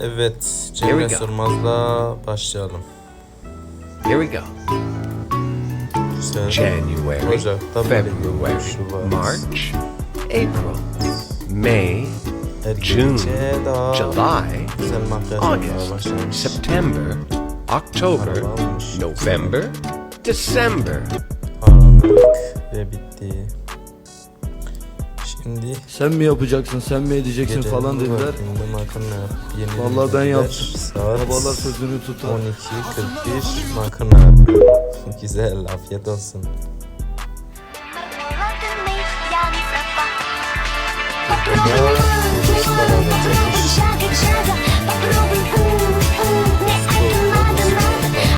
Evet, Cemre. Sırmaz'la başlayalım. Here we go. Güzel. January, Ocak'ta February, Şubat. March, April, May, June, July, August. September, October. November, December. Aralık ve bitti. Şimdi Sen mi yapacaksın, sen mi edeceksin gecenin falan dediler. vaktinde makarna. Yeni Vallahi ben yaptım. Saat Babalar sözünü tutar. 12.41 makarna yapıyor. Güzel, afiyet olsun.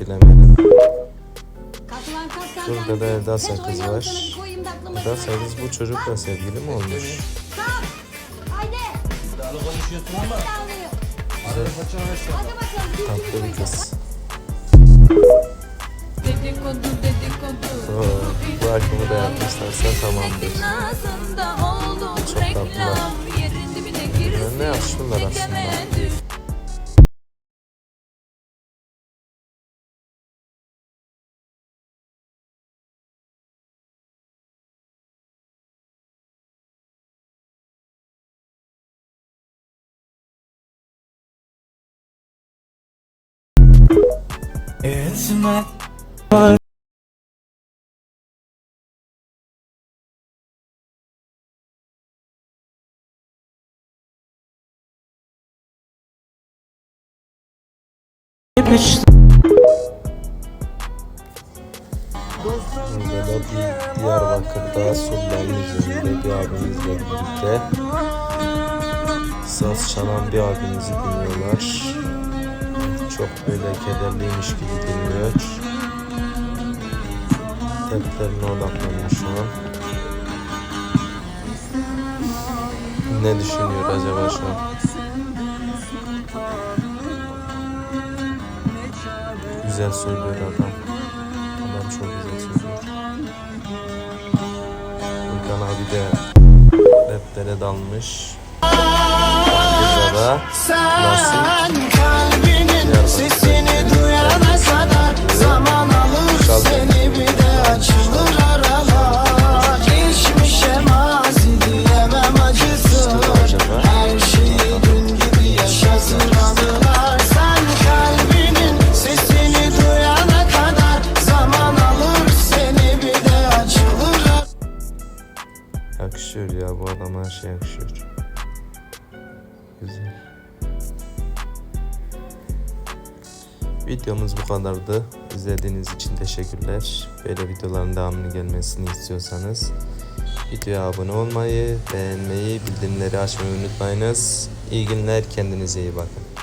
Bilemedim. Burada da Eda Sakız var. Eda Sakız bu çocukla sevgili mi olmuş? Tatlı bir kız. Dedikodu dedikodu. Oo, bu akımı da yapmışlarsa tamamdır. Çok tatlılar. dibine girsin. Ne yaşlılar aslında. Çekemedi. Burada da bir Diyarbakır'da Sultan'ın üzerinde bir abimizle birlikte saz çalan bir abimizi dinliyorlar. Çok böyle kederliymiş gibi dinliyor. Dertlerine odaklanmış şu an. Ne düşünüyor acaba şu an? Güzel söylüyor adam. Adam çok güzel söylüyor. Furkan abi de raplere dalmış. Kızlara nasıl? Sesini duyana kadar zaman alır seni bir de açılır aralar Geçmişe mazi diyemem? Her şeyi dün gibi yaşasın anılar Sen kalbinin sesini duyana kadar zaman alır seni bir de açılır Yakışıyor ya bu adam her şey yakışıyor. Güzel. Videomuz bu kadardı. İzlediğiniz için teşekkürler. Böyle videoların devamını gelmesini istiyorsanız videoya abone olmayı, beğenmeyi, bildirimleri açmayı unutmayınız. İyi günler, kendinize iyi bakın.